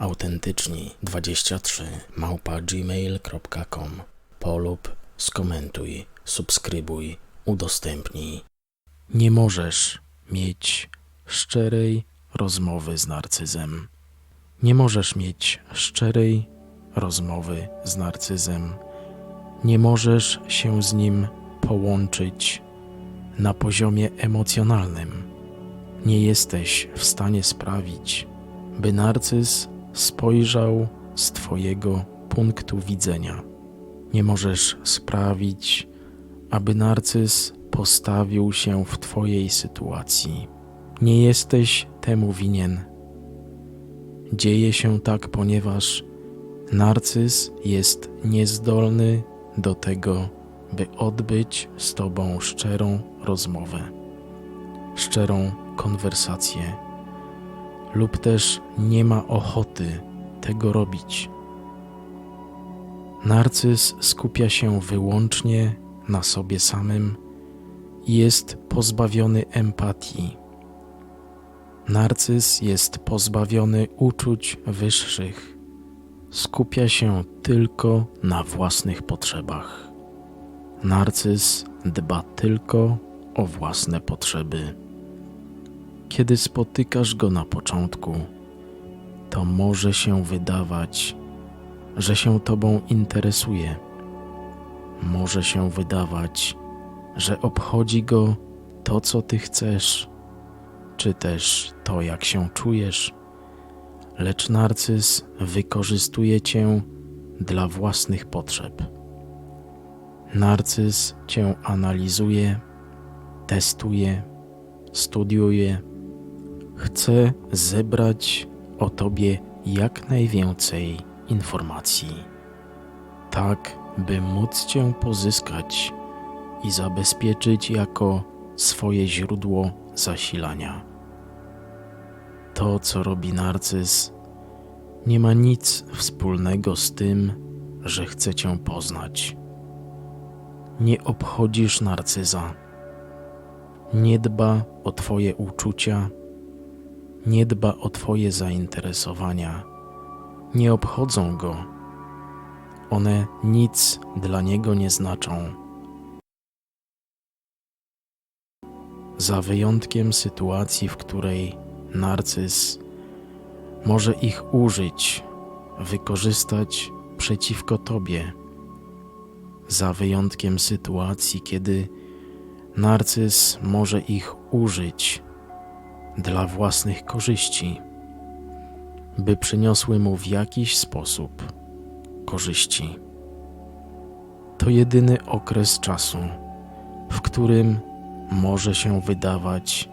autentyczni23 małpa gmail.com polub, skomentuj, subskrybuj, udostępnij. Nie możesz mieć szczerej rozmowy z narcyzem. Nie możesz mieć szczerej rozmowy z narcyzem. Nie możesz się z nim połączyć na poziomie emocjonalnym. Nie jesteś w stanie sprawić, by narcyz spojrzał z Twojego punktu widzenia. Nie możesz sprawić, aby narcyz postawił się w Twojej sytuacji. Nie jesteś temu winien. Dzieje się tak, ponieważ narcyz jest niezdolny do tego, by odbyć z Tobą szczerą rozmowę, szczerą konwersację, lub też nie ma ochoty tego robić. Narcyz skupia się wyłącznie na sobie samym i jest pozbawiony empatii. Narcyz jest pozbawiony uczuć wyższych. Skupia się tylko na własnych potrzebach. Narcyz dba tylko o własne potrzeby. Kiedy spotykasz go na początku, to może się wydawać, że się Tobą interesuje. Może się wydawać, że obchodzi go to, co Ty chcesz, czy też to, jak się czujesz, lecz narcyz wykorzystuje Cię dla własnych potrzeb. Narcyz Cię analizuje, testuje, studiuje, chce zebrać o Tobie jak najwięcej informacji, tak by móc Cię pozyskać i zabezpieczyć jako swoje źródło zasilania. To, co robi narcyz, nie ma nic wspólnego z tym, że chce Cię poznać. Nie obchodzisz narcyza, nie dba o Twoje uczucia, nie dba o Twoje zainteresowania, nie obchodzą go. One nic dla niego nie znaczą. Za wyjątkiem sytuacji, w której narcyz może ich użyć, wykorzystać przeciwko Tobie. Za wyjątkiem sytuacji, kiedy narcyz może ich użyć dla własnych korzyści, by przyniosły mu w jakiś sposób korzyści. To jedyny okres czasu, w którym może się wydawać,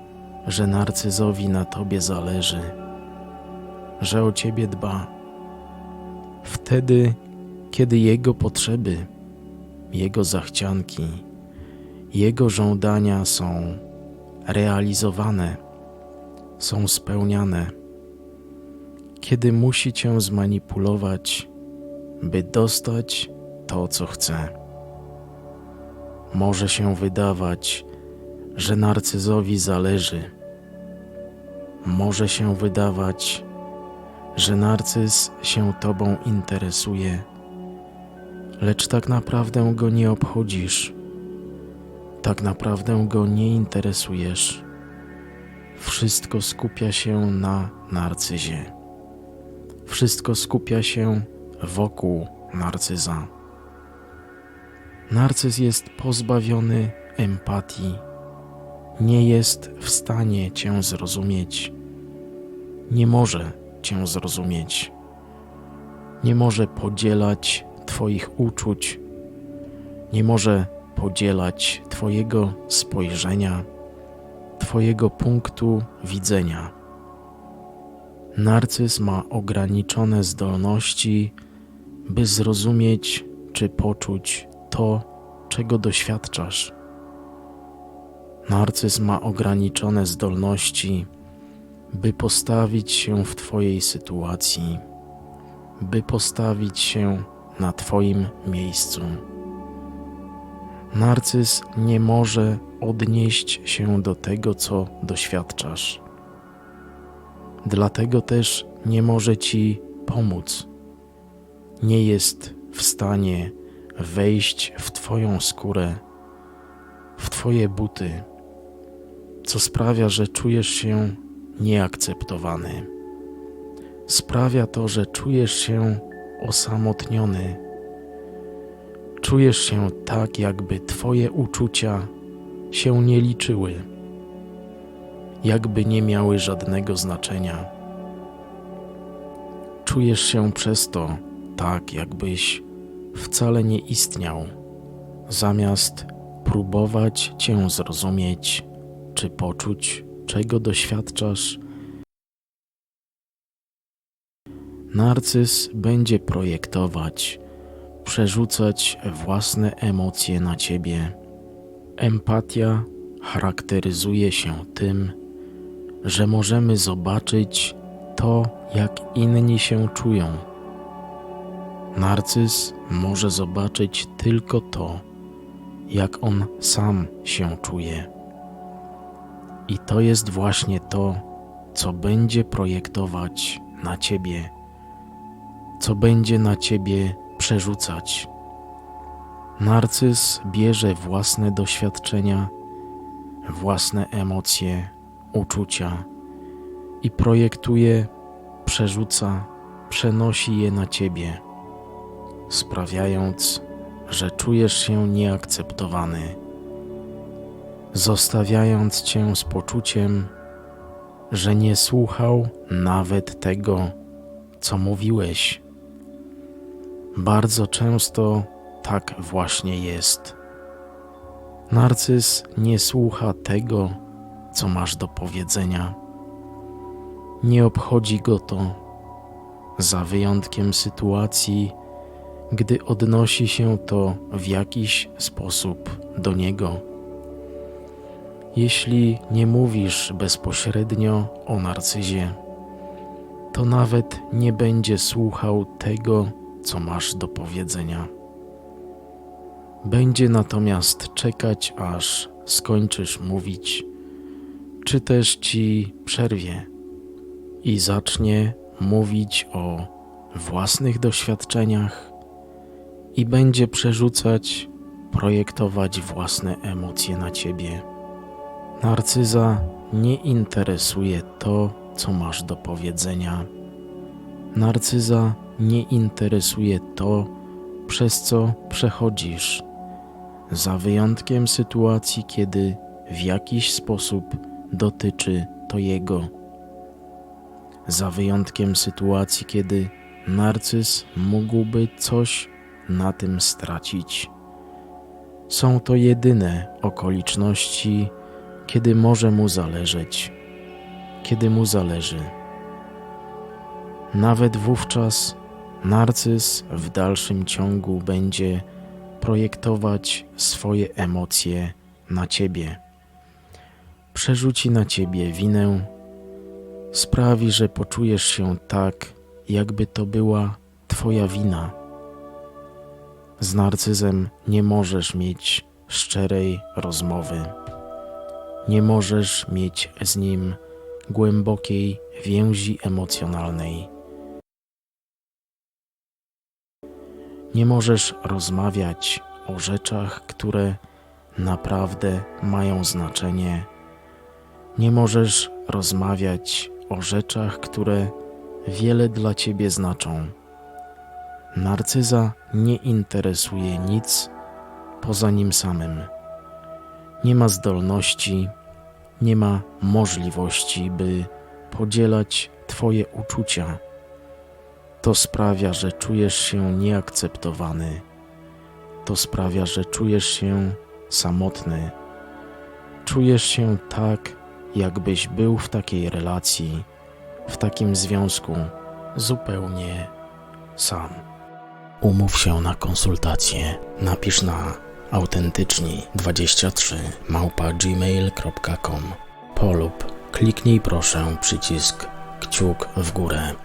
że narcyzowi na tobie zależy, że o ciebie dba. Wtedy, kiedy jego potrzeby, jego zachcianki, jego żądania są realizowane, są spełniane, kiedy musi cię zmanipulować, by dostać to, co chce. Może się wydawać, że narcyzowi zależy. Może się wydawać, że narcyz się tobą interesuje, lecz tak naprawdę go nie obchodzisz. Tak naprawdę go nie interesujesz. Wszystko skupia się na narcyzie. Wszystko skupia się wokół narcyza. Narcyz jest pozbawiony empatii nie jest w stanie Cię zrozumieć. Nie może Cię zrozumieć. Nie może podzielać Twoich uczuć. Nie może podzielać Twojego spojrzenia, Twojego punktu widzenia. Narcyz ma ograniczone zdolności, by zrozumieć czy poczuć to, czego doświadczasz. Narcyz ma ograniczone zdolności, by postawić się w Twojej sytuacji, by postawić się na Twoim miejscu. Narcyz nie może odnieść się do tego, co doświadczasz. Dlatego też nie może Ci pomóc. Nie jest w stanie wejść w Twoją skórę, w Twoje buty, co sprawia, że czujesz się nieakceptowany. Sprawia to, że czujesz się osamotniony. Czujesz się tak, jakby Twoje uczucia się nie liczyły, jakby nie miały żadnego znaczenia. Czujesz się przez to tak, jakbyś wcale nie istniał, zamiast próbować Cię zrozumieć czy poczuć, czego doświadczasz. Narcyz będzie projektować, przerzucać własne emocje na ciebie. Empatia charakteryzuje się tym, że możemy zobaczyć to, jak inni się czują. Narcyz może zobaczyć tylko to, jak on sam się czuje. I to jest właśnie to, co będzie projektować na ciebie, co będzie na ciebie przerzucać. Narcyz bierze własne doświadczenia, własne emocje, uczucia i projektuje, przerzuca, przenosi je na ciebie, sprawiając, że czujesz się nieakceptowany, zostawiając cię z poczuciem, że nie słuchał nawet tego, co mówiłeś. Bardzo często tak właśnie jest. Narcyz nie słucha tego, co masz do powiedzenia. Nie obchodzi go to, za wyjątkiem sytuacji, gdy odnosi się to w jakiś sposób do niego. Jeśli nie mówisz bezpośrednio o narcyzie, to nawet nie będzie słuchał tego, co masz do powiedzenia. Będzie natomiast czekać, aż skończysz mówić, czy też ci przerwie i zacznie mówić o własnych doświadczeniach i będzie przerzucać, projektować własne emocje na ciebie. Narcyza nie interesuje to, co masz do powiedzenia. Narcyza nie interesuje to, przez co przechodzisz, za wyjątkiem sytuacji, kiedy w jakiś sposób dotyczy to jego. Za wyjątkiem sytuacji, kiedy narcyz mógłby coś na tym stracić. Są to jedyne okoliczności, kiedy może mu zależeć, kiedy mu zależy. Nawet wówczas narcyz w dalszym ciągu będzie projektować swoje emocje na ciebie. Przerzuci na ciebie winę, sprawi, że poczujesz się tak, jakby to była twoja wina. Z narcyzem nie możesz mieć szczerej rozmowy. Nie możesz mieć z nim głębokiej więzi emocjonalnej. Nie możesz rozmawiać o rzeczach, które naprawdę mają znaczenie. Nie możesz rozmawiać o rzeczach, które wiele dla ciebie znaczą. Narcyza nie interesuje nic poza nim samym. Nie ma zdolności, nie ma możliwości, by podzielać Twoje uczucia. To sprawia, że czujesz się nieakceptowany. To sprawia, że czujesz się samotny. Czujesz się tak, jakbyś był w takiej relacji, w takim związku, zupełnie sam. Umów się na konsultację. Napisz na autentyczni23 małpa gmail.com polub kliknij proszę przycisk kciuk w górę.